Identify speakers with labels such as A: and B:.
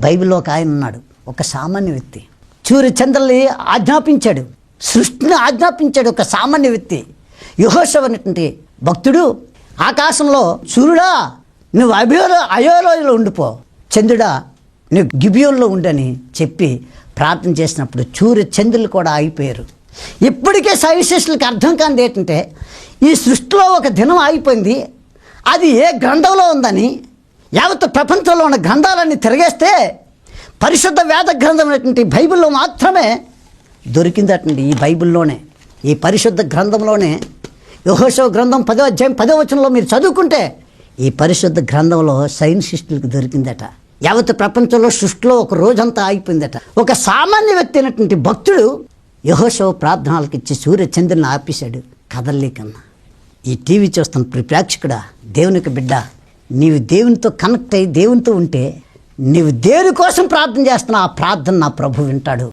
A: బైబిల్లో ఒక ఆయన ఉన్నాడు. ఒక సామాన్య వ్యక్తి. సూర్య చంద్రుల్ని ఆజ్ఞాపించాడు. సృష్టిని ఆజ్ఞాపించాడు ఒక సామాన్య వ్యక్తి. యుహోషవ్ అనేటువంటి భక్తుడు ఆకాశంలో సూర్యుడా నువ్వు అభియోలో అయోలోయలో ఉండిపో. చంద్రుడా నువ్వు గిబియోన్లో ఉండని చెప్పి ప్రార్థన చేసినప్పుడు సూర్య చంద్రులు కూడా ఆగిపోయారు. ఇప్పటికే సవిశేషులకు అర్థం కానిది ఏంటంటే ఈ సృష్టిలో ఒక దినం ఆగిపోయింది. అది ఏ గ్రంథంలో ఉందని యావత్ ప్రపంచంలో ఉన్న గ్రంథాలన్నీ తిరగేస్తే పరిశుద్ధ వేద గ్రంథం అనేటువంటి బైబిల్లో మాత్రమే దొరికిందటండి ఈ బైబిల్లోనే ఈ పరిశుద్ధ గ్రంథంలోనే. యహోశవ గ్రంథం పదో అధ్యాయం పదో వచనంలో మీరు చదువుకుంటే ఈ పరిశుద్ధ గ్రంథంలో సైన్సిస్టులకు దొరికిందట. యావత్ ప్రపంచంలో సృష్టిలో ఒక రోజంతా ఆగిపోయిందట. ఒక సామాన్య వ్యక్తి అయినటువంటి భక్తుడు యహోశవ ప్రార్థనలకు ఇచ్చి సూర్యచంద్రుని ఆపేశాడు. కదల్లేకన్నా. ఈ టీవీ చూస్తున్న ప్రి ప్రేక్షకుడా దేవునికి బిడ్డ నీవు దేవునితో కనెక్ట్ అయ్యి దేవునితో ఉంటే నీవు దేవుని కోసం ప్రార్థన చేస్తున్నా ఆ ప్రార్థన నా ప్రభు వింటాడు.